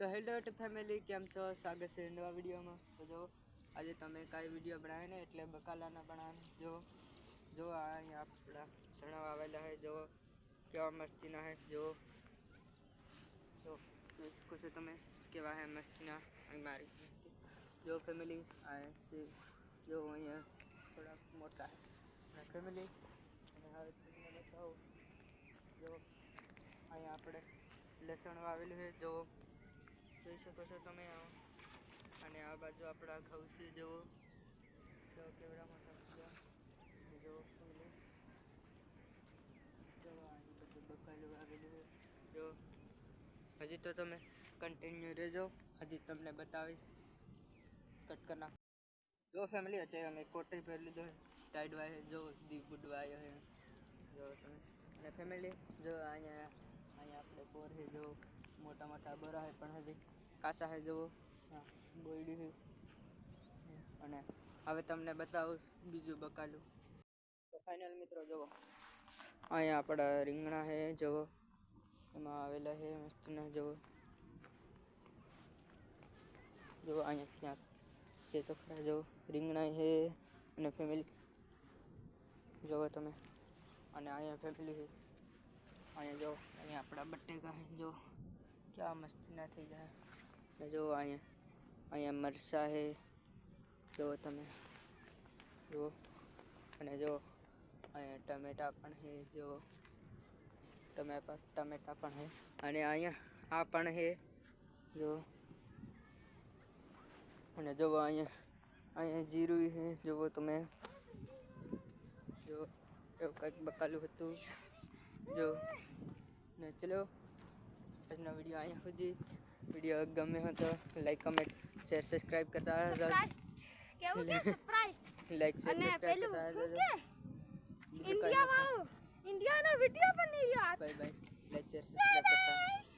the હેલ્ધર family કેમ છો સાગસ રે નવા વિડિયો માં જો આજે તમે કઈ વિડિયો બનાયા ને એટલે બકાલાના બના જો જો આયા આપડા ચણાવા આવેલ છે જો કેવા મસ્તી ના છે જો જો કુછ તમે કેવા છે મસ્તી ના આ મારી જો ફેમિલી આ છે જો અયા થોડા મોટા આ ફેમિલી અને હવે તો જો અયા આપણે લેસણવા આવેલ છે જો કેસો કેસ તમે અને આ બાજુ આપડા ખાવસી જો કેમેરા માં સાચવ જો જો આ તો તો કાળો આગળ જો હજી તો તમે કન્ટિન્યુ રેજો હજી તમને બતાવી કટ કરના જો ફેમિલી છે અમે કોટ પર લીધો ટાઇડ વાય જો દી ગુડ વાય જો તમે અને ફેમિલી જો આયા આ આપણે કોર છે જો મોટો મટા બરા છે પણ હજી કાસા હે જો બોયડુ હે અને હવે તમને બતાઉં બીજો બકાલુ તો ફાઈનલ મિત્રો જોઓ આયા આપડા રીંગણા હે જો નાવેલા હે મસ્તના જો જો આયા તિયા તો કરા જો રીંગણા હે અને ફેમિલી જો તમે અને આયા ફેમિલી હે આયા જો આયા આપડા બટ્ટેકા હે જો ક્યા મસ્તના થઈ જાય ને જો અહીંયા અહીંયા મરસા છે જો તમે જો અને જો અહીંયા ટમેટા પણ છે જો ટમે ટમેટા પણ છે અને અહીંયા આ પણ છે જો અને જો અહીંયા અહીંયા જીરું છે જુઓ તમે જો એવું કંઈક બકાલું હતું જો ને ચલો આજનો વિડીયો અહીંયા સુધી જ वीडियो गमे हो तो लाइक कमेंट शेयर सब्सक्राइब करता है लाइक इंडिया तो वालों इंडिया ना वीडियो बन रही है bye bye let's share subscribe करता